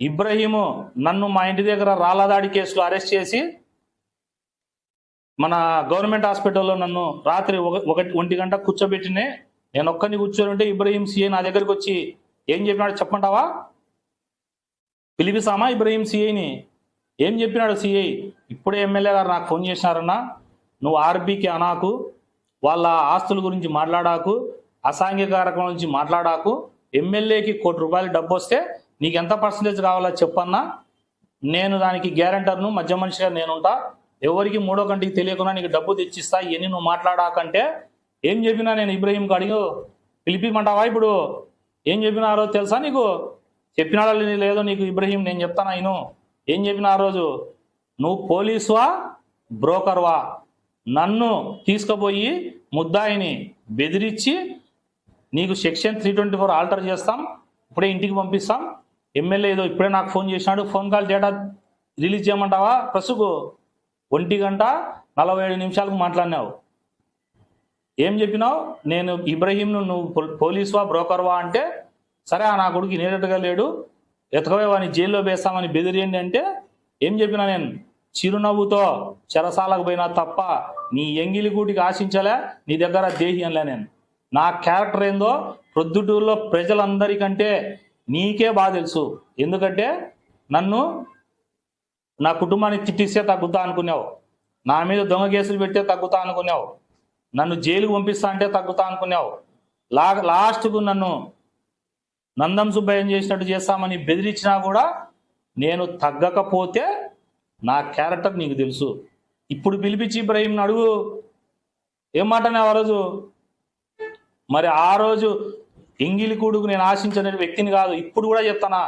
ఇబ్రహీము నన్ను మా ఇంటి దగ్గర రాళ్ళదాడి కేసులో అరెస్ట్ చేసి మన గవర్నమెంట్ హాస్పిటల్లో నన్ను రాత్రి ఒక ఒకటి ఒంటి గంట కూర్చోబెట్టినే నేను ఒక్కరిని కూర్చొని ఉంటే ఇబ్రహీం సిఐ నా దగ్గరికి వచ్చి ఏం చెప్పినాడు చెప్పంటావా పిలిపిస్తామా ఇబ్రహీం సిఐని ఏం చెప్పినాడు సిఐ ఇప్పుడే ఎమ్మెల్యే గారు నాకు ఫోన్ చేసినారన్నా నువ్వు ఆర్బీకి అనాకు వాళ్ళ ఆస్తుల గురించి మాట్లాడాకు అసాంఘిక కార్యక్రమం గురించి మాట్లాడాకు ఎమ్మెల్యేకి కోటి రూపాయలు డబ్బు వస్తే నీకు ఎంత పర్సంటేజ్ కావాలో చెప్పన్నా నేను దానికి గ్యారంటర్ను మధ్య మనిషిగా నేనుంటా. ఎవరికి మూడో కంటికి తెలియకుండా నీకు డబ్బు తెచ్చిస్తా ఇవన్నీ నువ్వు మాట్లాడాకంటే ఏం చెప్పినా నేను ఇబ్రహీంకి అడిగి పిలిపిమంటావా ఇప్పుడు? ఏం చెప్పినా ఆ రోజు తెలుసా నీకు? చెప్పినాడో లేదో నీకు ఇబ్రహీం నేను చెప్తాను ఆయన ఏం చెప్పిన ఆ రోజు? నువ్వు పోలీసువా బ్రోకర్వా? నన్ను తీసుకుపోయి ముద్దాయిని బెదిరించి నీకు section three twenty four alter చేస్తాం ఇప్పుడే ఇంటికి పంపిస్తాం ఎమ్మెల్యే ఏదో ఇప్పుడే నాకు ఫోన్ చేసినాడు. ఫోన్ కాల్ డేటా రిలీజ్ చేయమంటావా? ప్రస్తుకు ఒంటి గంట నలభై ఏడు నిమిషాలకు మాట్లాడినావు. ఏం చెప్పినావు? నేను ఇబ్రహీంను నువ్వు పోలీసువా బ్రోకర్వా అంటే సరే ఆ నా కొడుకు నేనట్టుగా లేడు. ఎతకవే వాడిని జైల్లో వేస్తామని బెదిరియండి అంటే ఏం చెప్పినా నేను? చిరునవ్వుతో చెరసాలకు పోయినా తప్ప నీ ఎంగిలి గూటికి ఆశించలే నీ దగ్గర దేహి అనలే నేను. నా క్యారెక్టర్ ఏందో ప్రొద్దుటూరులో ప్రజలందరికంటే నీకే బాగా తెలుసు. ఎందుకంటే నన్ను నా కుటుంబాన్ని తిట్టిస్తే తగ్గుతా అనుకున్నావు. నా మీద దొంగ కేసులు పెడితే తగ్గుతా అనుకున్నావు. నన్ను జైలుకు పంపిస్తా అంటే తగ్గుతా అనుకున్నావు. లా లాస్ట్కు నన్ను నందం సుబ్బయ్యం చేసినట్టు చేస్తామని బెదిరించినా కూడా నేను తగ్గకపోతే నా క్యారెక్టర్ నీకు తెలుసు. ఇప్పుడు పిలిపించి ఇబ్రహీంని అడుగు. ఏం మాటనే ఆ రోజు? మరి ఆ రోజు ఎంగిలి కూడుకు నేను ఆశించిన వ్యక్తిని కాదు ఇప్పుడు కూడా చెప్తానా?